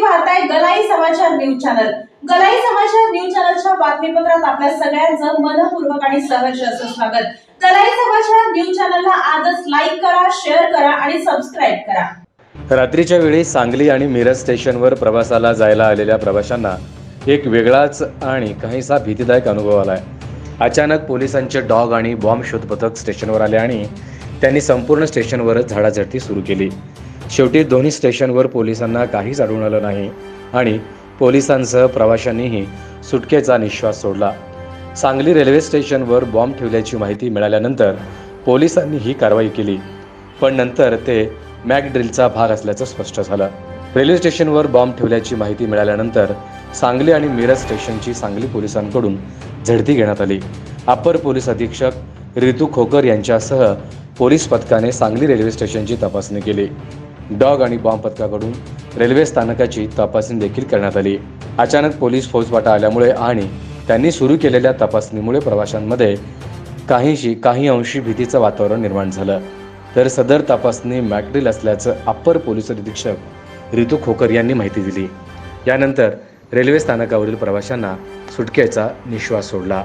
तुम्ही पाहताय गलाई समाचार न्यूज चॅनल. गलाई समाचार न्यूज चॅनलच्या बातमीपत्रात आपल्या सगळ्यांचं मनपूर्वक आणि सहर्ष असं स्वागत. गलाई समाचार न्यूज चॅनलला आजच लाईक करा शेअर करा आणि सबस्क्राईब करा. रात्रीच्या वेळी सांगली आणि मिरज स्टेशनवर प्रवासाला जायला आलेल्या प्रवाशांना एक वेगळाच आणि काहीसा भीतीदायक अनुभव आलाय. अचानक पोलिसांचे डॉग आणि बॉम्ब शोध पथक स्टेशनवर आले आणि त्यांनी संपूर्ण स्टेशनवरच झाडाझडती सुरू केली. शेवटी दोन्ही स्टेशनवर पोलिसांना काहीच आढळून आलं नाही आणि पोलिसांसह प्रवाशांनीही सुटकेचा निश्वास सोडला. सांगली रेल्वे स्टेशनवर बॉम्ब ठेवल्याची माहिती मिळाल्यानंतर पोलिसांनी ही कारवाई केली. पण नंतर ते मॅकड्रिलचा भाग असल्याचं स्पष्ट झालं. रेल्वे स्टेशनवर बॉम्ब ठेवल्याची माहिती मिळाल्यानंतर सांगली आणि मिरज स्टेशनची सांगली पोलिसांकडून झडती घेण्यात आली. अप्पर पोलीस अधीक्षक रितू खोकर यांच्यासह पोलीस पथकाने सांगली रेल्वे स्टेशनची तपासणी केली. डॉग आणि बॉम्ब पथकाकडून रेल्वे स्थानकाची तपासणी देखील करण्यात आली. अचानक पोलीस फौजफाटा आल्यामुळे आणि त्यांनी सुरू केलेल्या तपासणीमुळे प्रवाशांमध्ये काहीशी काही अंशी भीतीचं वातावरण निर्माण झालं. तर सदर तपासणी मॅकड्रिल असल्याचं अप्पर पोलीस निरीक्षक रितू खोकर यांनी माहिती दिली. यानंतर रेल्वे स्थानकावरील प्रवाशांना सुटकेचा निश्वास सोडला.